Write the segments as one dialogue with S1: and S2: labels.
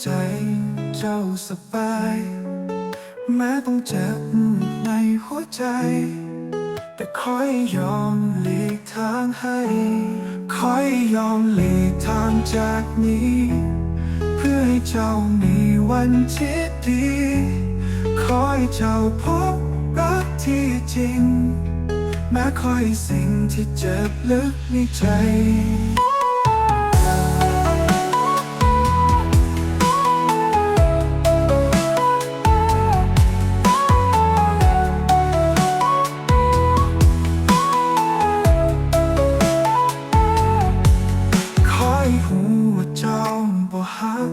S1: ใจเจ้าสบาย แม้ต้องเจ็บในหัวใจ แต่คอยยอมหลีกทางให้ คอยยอมหลีกทางจากนี้ เพื่อให้เจ้ามีวันที่ดี คอยเจ้าพบรักที่จริง แม้คอยสิ่งที่เจ็บลึกในใจัก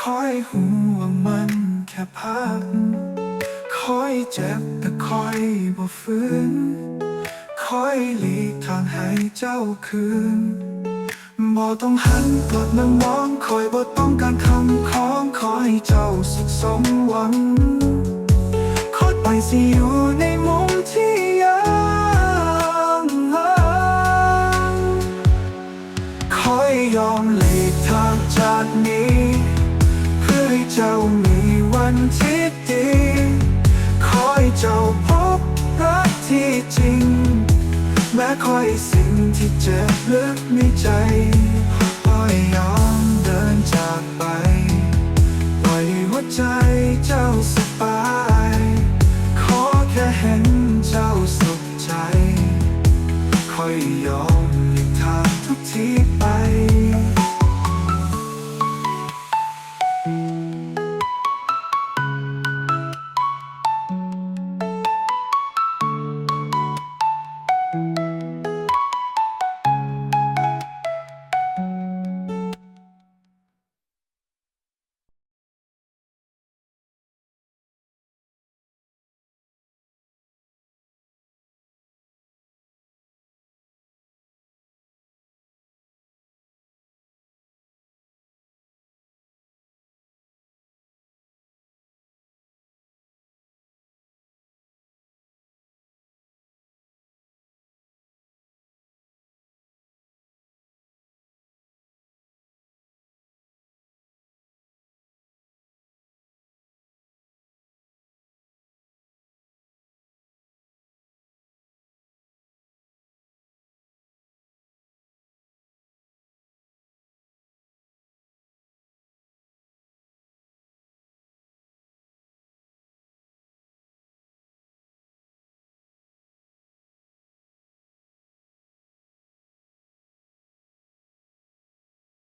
S1: คอยหูว่ามันแค่พัก คอยเจ็บแต่คอยบ่ฟื้น คอยหลีกทางให้เจ้าคืนบ่ต้องหันกลับมามองคอยบ่ต้องการคำของขอให้เจ้าสุขสมหวังคอยไปสิอยู่ ขอยยอมหลีกทางจากนี้ เพื่อให้เจ้ามีวันที่ดีขอให้เจ้าพบรักที่จริง แม้คอยสิ่งที่เจ็บลึกในใจคอยยอมเดินจากไป ปล่อยหัวใจเจ้าสบาย ขอแค่เห็นเจ้าสุขใจ คอยยอม Thank you.